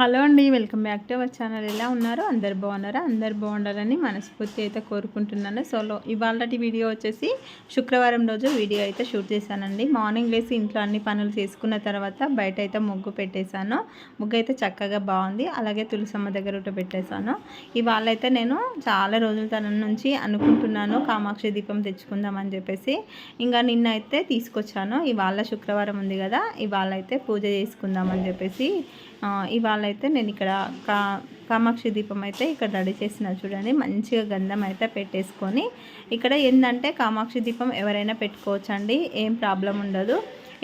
Hello అండి welcome back to our channel. ఎలా ఉన్నారు? అందరు బాగున్నారా? అందరు బాగుండాలని మనస్ఫూర్తి అయితే కోరుకుంటున్నాను. సోలో ఇవాళ వీడియో వచ్చేసి శుక్రవారం రోజు వీడియో అయితే షూట్ చేశానండి. మార్నింగ్ లేసి ఇంట్లో అన్ని పనులు చేసుకున్న తర్వాత బయట అయితే ముగ్గు పెట్టేశాను. ముగ్గు అయితే చక్కగా బాగుంది. అలాగే తులసమ్మ దగ్గర ఒకటి పెట్టేశాను. ఇవాళ అయితే నేను చాలా రోజుల తన నుంచి అనుకుంటున్నాను కామాక్షి దీపం తెచ్చుకుందామని చెప్పేసి. ఇంకా నిన్న అయితే తీసుకొచ్చాను. ఇవాళ శుక్రవారం ఉంది కదా ఇవాళ అయితే పూజ చేసుకుందామని చెప్పేసి ఇవాళ అయితే నేను ఇక్కడ కా కామాక్షి దీపం అయితే ఇక్కడ రెడీ చేసిన చూడండి. మంచిగా గంధం అయితే పెట్టేసుకొని ఇక్కడ ఏంటంటే కామాక్షి దీపం ఎవరైనా పెట్టుకోవచ్చండి. ఏం ప్రాబ్లం ఉండదు.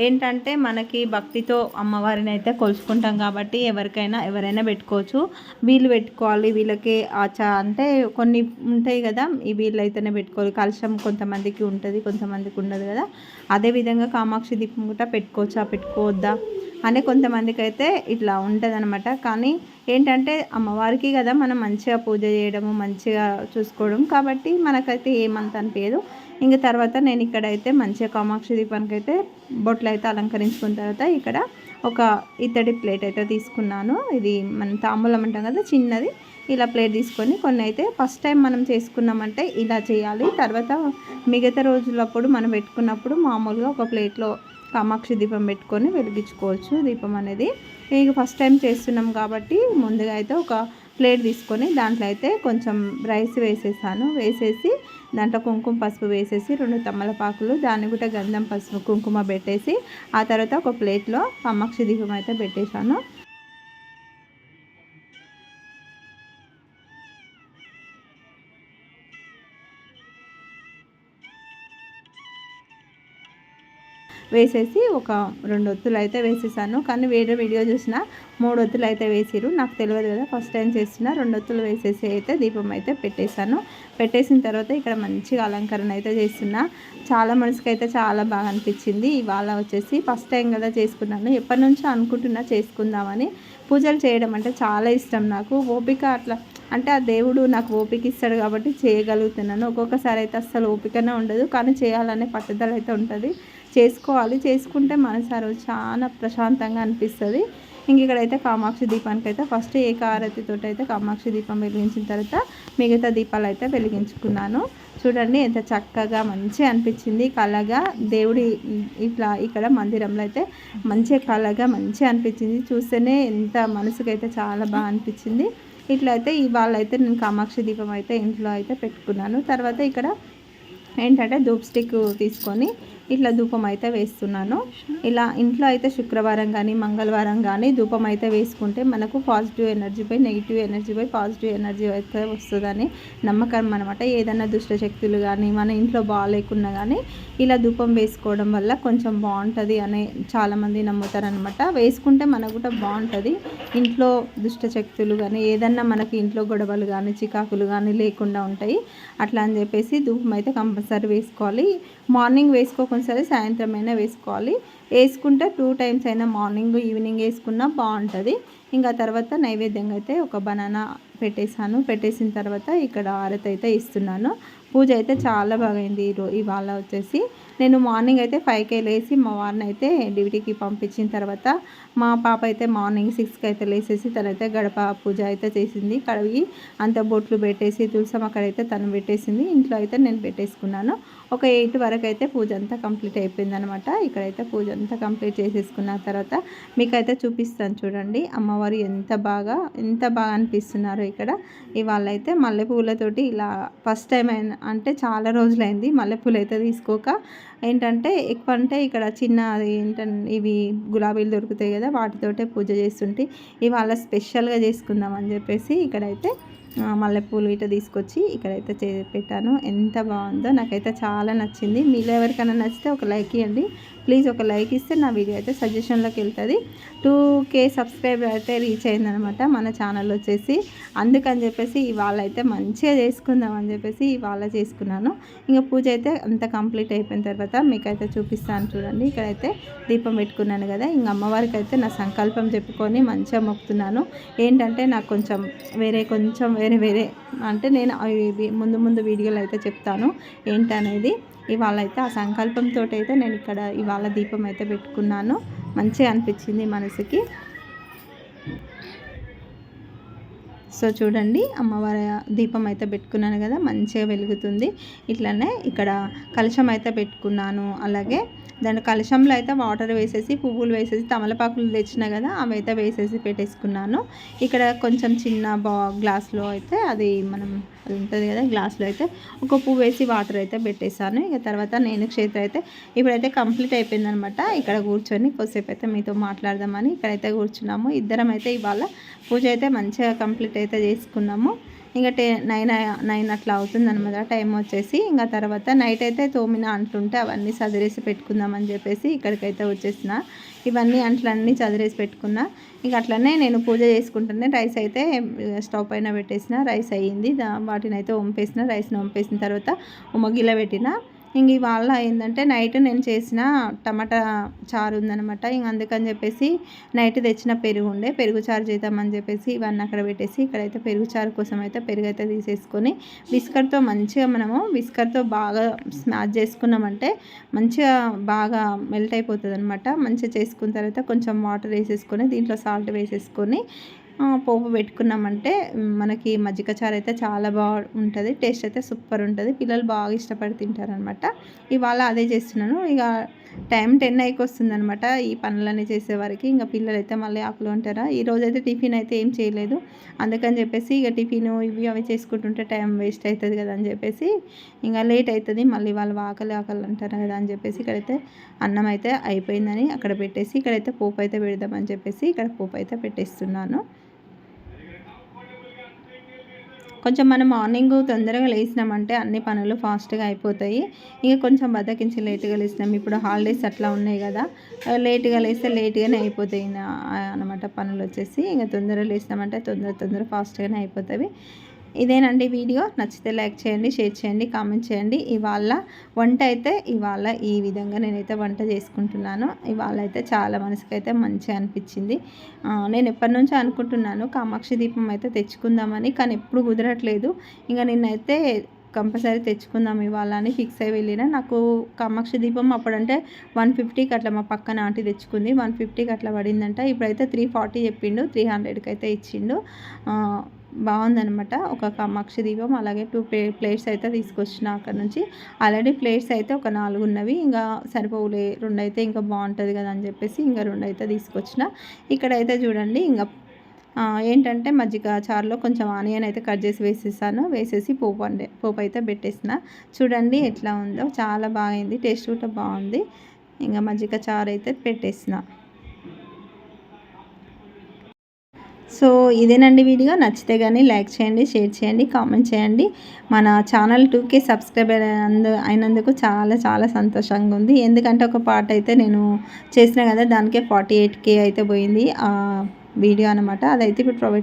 ఏంటంటే మనకి భక్తితో అమ్మవారిని అయితే కొలుచుకుంటాం కాబట్టి ఎవరికైనా ఎవరైనా పెట్టుకోవచ్చు. వీళ్ళు పెట్టుకోవాలి. వీళ్ళకి ఆచా అంటే కొన్ని ఉంటాయి కదా ఈ వీళ్ళు అయితేనే పెట్టుకోవాలి. కలుషం కొంతమందికి ఉంటుంది కొంతమందికి ఉండదు కదా. అదేవిధంగా కామాక్షి దీపం కూడా పెట్టుకోవచ్చా? పెట్టుకోవద్దా? అనే కొంతమందికి అయితే ఇట్లా ఉంటుంది అనమాట కానీ ఏంటంటే అమ్మవారికి కదా మనం మంచిగా పూజ చేయడము మంచిగా చూసుకోవడం. కాబట్టి మనకైతే ఏమంత అనిపించదు ఇంక తర్వాత నేను ఇక్కడైతే మంచిగా కామాక్షి దీపానికి అయితే బొట్లు అయితే అలంకరించుకున్న తర్వాత ఇక్కడ ఒక ఇత్తడి ప్లేట్ అయితే తీసుకున్నాను. ఇది మనం తాంబూలం అంటాం కదా చిన్నది. ఇలా ప్లేట్ తీసుకొని కొన్ని అయితే ఫస్ట్ టైం మనం చేసుకున్నామంటే ఇలా చేయాలి. తర్వాత మిగతా రోజులప్పుడు మనం పెట్టుకున్నప్పుడు మామూలుగా ఒక ప్లేట్లో కామాక్షి దీపం పెట్టుకొని వెలిగించుకోవచ్చు. దీపం అనేది ఇక ఫస్ట్ టైం చేస్తున్నాం కాబట్టి ముందుగా అయితే ఒక ప్లేట్ తీసుకొని దాంట్లో అయితే కొంచెం రైస్ వేసేసాను. వేసేసి దాంట్లో కుంకుమ పసుపు వేసేసి రెండు తమ్మలపాకులు దాన్ని కూడా గంధం పసుపు కుంకుమ పెట్టేసి ఆ తర్వాత ఒక ప్లేట్లో కామాక్షి దీపం అయితే పెట్టేశాను. వేసేసి ఒక రెండు ఒత్తులు అయితే వేసేసాను. కానీ వేరే వీడియో చూసిన మూడు ఒత్తులు అయితే వేసిరు నాకు తెలియదు కదా ఫస్ట్ టైం చేసిన రెండు ఒత్తులు వేసేసి అయితే దీపం అయితే పెట్టేశాను. పెట్టేసిన తర్వాత ఇక్కడ మంచిగా అలంకరణ అయితే చేస్తున్నా. చాలా మనసుకి అయితే చాలా బాగా అనిపించింది. ఇవాళ వచ్చేసి ఫస్ట్ టైం కదా చేసుకున్నాను. ఎప్పటి నుంచో అనుకుంటున్నా చేసుకుందామని. పూజలు చేయడం అంటే చాలా ఇష్టం నాకు. ఓపిక అట్లా అంటే ఆ దేవుడు నాకు ఓపిక ఇస్తాడు కాబట్టి చేయగలుగుతున్నాను. ఒక్కొక్కసారి అయితే అస్సలు ఓపికనే ఉండదు. కానీ చేయాలనే పట్టుదల అయితే ఉంటుంది. చేసుకోవాలి. చేసుకుంటే మనసు రోజు చాలా ప్రశాంతంగా అనిపిస్తుంది. ఇంక ఇక్కడైతే కామాక్షి దీపానికి అయితే ఫస్ట్ ఏకారతితో అయితే కామాక్షి దీపం వెలిగించిన తర్వాత మిగతా దీపాలు అయితే వెలిగించుకున్నాను. చూడండి ఎంత చక్కగా మంచిగా అనిపించింది. కళగా దేవుడి ఇట్లా ఇక్కడ మందిరంలో అయితే మంచిగా కళగా మంచిగా అనిపించింది. చూస్తేనే ఎంత మనసుకైతే చాలా బాగా అనిపించింది. ఇట్లా అయితే ఇవాళ అయితే నేను కామాక్షి దీపం అయితే ఇంట్లో అయితే పెట్టుకున్నాను. తర్వాత ఇక్కడ ఏంటంటే ధూప్ స్టిక్ తీసుకొని ఇట్లా ధూపం అయితే వేస్తున్నాను. ఇలా ఇంట్లో అయితే శుక్రవారం కానీ మంగళవారం కానీ ధూపం అయితే వేసుకుంటే మనకు పాజిటివ్ ఎనర్జీపై నెగిటివ్ ఎనర్జీపై పాజిటివ్ ఎనర్జీ అయితే వస్తుందని నమ్మకం అనమాట ఏదైనా దుష్టశక్తులు కానీ మన ఇంట్లో బాగాలేకున్నా కానీ ఇలా ధూపం వేసుకోవడం వల్ల కొంచెం బాగుంటుంది అని చాలామంది నమ్ముతారనమాట వేసుకుంటే మనకు కూడా బాగుంటుంది. ఇంట్లో దుష్టశక్తులు కానీ ఏదన్నా మనకి ఇంట్లో గొడవలు కానీ చికాకులు కానీ లేకుండా ఉంటాయి. అట్లా అని చెప్పేసి ధూపం అయితే కంపల్సరీ వేసుకోవాలి. మార్నింగ్ వేసుకోకుండా తప్పనిసరి సాయంత్రం అయినా వేసుకోవాలి. వేసుకుంటే టూ టైమ్స్ అయినా మార్నింగ్ ఈవినింగ్ వేసుకున్నా బాగుంటుంది. ఇంకా తర్వాత నైవేద్యంగా అయితే ఒక బనానా పెట్టేశాను. పెట్టేసిన తర్వాత ఇక్కడ ఆరతి అయితే ఇస్తున్నాను. పూజ అయితే చాలా బాగైంది ఇవాళ వచ్చేసి. నేను మార్నింగ్ అయితే ఫైవ్కి లేచి మా వారిని అయితే డ్యూటీకి పంపించిన తర్వాత మా పాప అయితే మార్నింగ్ సిక్స్కి అయితే లేసేసి తనైతే గడప పూజ అయితే చేసింది. కడిగి అంత బొట్లు పెట్టేసి తులసం అక్కడైతే తను పెట్టేసింది. ఇంట్లో అయితే నేను పెట్టేసుకున్నాను. ఒక ఎయిట్ వరకు అయితే పూజ అంతా కంప్లీట్ అయిపోయిందనమాట ఇక్కడైతే పూజ అంతా కంప్లీట్ చేసేసుకున్న తర్వాత మీకైతే చూపిస్తాను చూడండి. అమ్మవారు ఎంత బాగా ఎంత బాగా అనిపిస్తున్నారో ఇక్కడ. ఇవాళ అయితే మల్లెపూలతోటి ఇలా ఫస్ట్ టైం అయినా అంటే చాలా రోజులైంది మల్లెపూలు అయితే తీసుకోక. ఏంటంటే ఎక్కువ అంటే ఇక్కడ చిన్న ఏంటంటే ఇవి గులాబీలు దొరుకుతాయి కదా వాటితోటే పూజ చేస్తుంటే ఇవాళ స్పెషల్గా చేసుకుందాం అని చెప్పేసి ఇక్కడైతే మల్లెపూలు ఇట తీసుకొచ్చి ఇక్కడైతే చే పెట్టాను. ఎంత బాగుందో నాకైతే చాలా నచ్చింది. మీలో ఎవరికైనా నచ్చితే ఒక లైక్ ఇవ్వండి. ప్లీజ్ ఒక లైక్ ఇస్తే నా వీడియో అయితే సజెషన్లోకి వెళ్తుంది. టూ కే సబ్స్క్రైబర్ అయితే రీచ్ అయిందనమాట మన ఛానల్ వచ్చేసి. అందుకని చెప్పేసి ఇవాళ అయితే మంచిగా చేసుకుందాం అని చెప్పేసి ఇవాళ చేసుకున్నాను. ఇంకా పూజ అయితే అంత కంప్లీట్ అయిపోయిన తర్వాత మీకైతే చూపిస్తాను చూడండి. ఇక్కడైతే దీపం పెట్టుకున్నాను కదా ఇంక అమ్మవారికి అయితే నా సంకల్పం చెప్పుకొని మంచిగా మొక్కుతున్నాను. ఏంటంటే నాకు కొంచెం వేరే కొంచెం వేరే వేరే అంటే నేను ముందు ముందు వీడియోలు అయితే చెప్తాను ఏంటనేది. ఇవాళ అయితే ఆ సంకల్పంతో అయితే నేను ఇక్కడ ఇవాళ దీపం అయితే పెట్టుకున్నాను. మంచిగా అనిపించింది మనసుకి. సో చూడండి అమ్మవారి దీపం అయితే పెట్టుకున్నాను కదా మంచిగా వెలుగుతుంది. ఇట్లనే ఇక్కడ కలశం అయితే పెట్టుకున్నాను. అలాగే దాని కలశంలో అయితే వాటర్ వేసేసి పువ్వులు వేసేసి తమలపాకులు తెచ్చిన కదా అవి అయితే వేసేసి పెట్టేసుకున్నాను. ఇక్కడ కొంచెం చిన్న బా గ్లాస్లో అయితే అది మనం అది ఉంటుంది కదా గ్లాస్లో అయితే ఒక పువ్వు వేసి వాటర్ అయితే పెట్టేశాను. ఇక తర్వాత నేను క్షేత్ర అయితే ఇప్పుడైతే కంప్లీట్ అయిపోయిందనమాట. ఇక్కడ కూర్చొని కొద్దిసేపు అయితే మీతో మాట్లాడదామని ఇక్కడైతే కూర్చున్నాము. ఇద్దరం అయితే ఇవాళ పూజ అయితే మంచిగా కంప్లీట్ అయితే చేసుకున్నాము. ఇంకా టే నైన్ నైన్ అట్లా అవుతుంది అనమాట టైం వచ్చేసి ఇంకా తర్వాత నైట్ అయితే తోమిన అంట్లుంటే అవన్నీ చదిరేసి పెట్టుకుందామని చెప్పేసి ఇక్కడికైతే వచ్చేసిన. ఇవన్నీ అంట్లన్నీ చదిరేసి పెట్టుకున్నా. ఇంకా అట్లనే నేను పూజ చేసుకుంటేనే రైస్ అయితే స్టవ్ పైన పెట్టేసిన. రైస్ అయ్యింది. వాటిని అయితే వంపేసిన. రైస్ని వంపేసిన తర్వాత ఉమ్మగిల పెట్టిన. ఇంక ఇవాళ ఏంటంటే నైట్ నేను చేసిన టమాటా చారు ఉందనమాట ఇంక అందుకని చెప్పేసి నైట్ తెచ్చిన పెరుగు ఉండే పెరుగు చారు చేద్దామని చెప్పేసి ఇవన్నీ అక్కడ పెట్టేసి ఇక్కడైతే పెరుగు చారు కోసం అయితే పెరుగు అయితే తీసేసుకొని బిస్కర్తో మంచిగా మనము బిస్కర్తో బాగా స్నాచ్ చేసుకున్నామంటే మంచిగా బాగా మెల్ట్ అయిపోతుంది అనమాట మంచిగా చేసుకున్న తర్వాత కొంచెం వాటర్ వేసేసుకొని దీంట్లో సాల్ట్ వేసేసుకొని పోపు పెట్టుకున్నామంటే మనకి మజ్జిగ చారు అయితే చాలా బాగా ఉంటుంది టేస్ట్ అయితే సూపర్ ఉంటుంది పిల్లలు బాగా ఇష్టపడి తింటారనమాట. ఇవాళ అదే చేస్తున్నాను ఇక టైం టెన్ అయికి వస్తుందనమాట ఈ పనులన్నీ చేసేవారికి ఇంకా పిల్లలు అయితే మళ్ళీ ఆకులు ఉంటారా ఈరోజు అయితే టిఫిన్ అయితే ఏం చేయలేదు అందుకని చెప్పేసి ఇక టిఫిన్ ఇవి అవి చేసుకుంటుంటే టైం వేస్ట్ అవుతుంది కదా అని చెప్పేసి ఇంకా లేట్ అవుతుంది మళ్ళీ వాళ్ళు ఆకలి ఆకలి అంటారు కదా అని చెప్పేసి ఇక్కడైతే అన్నం అయితే అయిపోయిందని అక్కడ పెట్టేసి ఇక్కడైతే పోపు అయితే పెడదామని చెప్పేసి ఇక్కడ పోపు అయితే పెట్టేస్తున్నాను. కొంచెం మనం మార్నింగ్ తొందరగా లేచినామంటే అన్ని పనులు ఫాస్ట్గా అయిపోతాయి. ఇక కొంచెం బద్దకించి లేట్గా లేచినాం. ఇప్పుడు హాలిడేస్ అట్లా ఉన్నాయి కదా. లేట్గా లేస్తే లేట్గానే అయిపోతాయి. అనమాట పనులు వచ్చేసి. ఇంకా తొందరగా లేచినామంటే తొందర తొందర ఫాస్ట్గానే అయిపోతాయి. ఇదేనండి వీడియో. నచ్చితే లైక్ చేయండి షేర్ చేయండి కామెంట్ చేయండి. ఇవాళ వంట అయితే ఇవాళ ఈ విధంగా నేనైతే వంట చేసుకుంటున్నాను. ఇవాళ అయితే చాలా మనసుకైతే మంచిగా అనిపించింది. నేను ఎప్పటి నుంచో అనుకుంటున్నాను కామాక్షి దీపం అయితే తెచ్చుకుందామని కానీ ఎప్పుడు కుదరట్లేదు. ఇంకా నిన్నైతే కంపల్సరీ తెచ్చుకుందాం ఇవాళ అని ఫిక్స్ అయి వెళ్ళిన. నాకు కామాక్షి దీపం అప్పుడంటే వన్ ఫిఫ్టీకి అట్లా మా పక్కన ఆంటీ తెచ్చుకుంది. వన్ ఫిఫ్టీకి అట్లా పడిందంట. ఇప్పుడైతే త్రీ ఫార్టీ చెప్పిండు త్రీ హండ్రెడ్కి అయితే ఇచ్చిండు. బాగుందనమాట ఒక కామాక్షి దీపం అలాగే టూ ప్లే ప్లేట్స్ అయితే తీసుకొచ్చిన అక్కడ నుంచి. ఆల్రెడీ ప్లేట్స్ అయితే ఒక నాలుగు ఉన్నవి. ఇంకా సరిపోలే రెండు అయితే ఇంకా బాగుంటుంది కదా అని చెప్పేసి ఇంకా రెండు అయితే తీసుకొచ్చిన. ఇక్కడైతే చూడండి ఇంకా ఏంటంటే మజ్జిగ చారులో కొంచెం ఆనియన్ అయితే కట్ చేసి వేసేసాను. వేసేసి పోపు అండి పోపు అయితే పెట్టేసిన. చూడండి ఎట్లా ఉందో. చాలా బాగుంది టేస్ట్ కూడా బాగుంది. ఇంకా మజ్జిగ చారు అయితే పెట్టేసిన. సో ఇదేనండి వీడియో. నచ్చితే కానీ లైక్ చేయండి షేర్ చేయండి కామెంట్ చేయండి. మన ఛానల్ టూకే సబ్స్క్రైబర్ అయినందుకు చాలా చాలా సంతోషంగా ఉంది. ఎందుకంటే ఒక పాట అయితే నేను చేసిన కదా దానికే ఫార్టీ ఎయిట్ కే అయితే పోయింది వీడియో అనమాట అదైతే ఇప్పుడు ప్రొవైడ్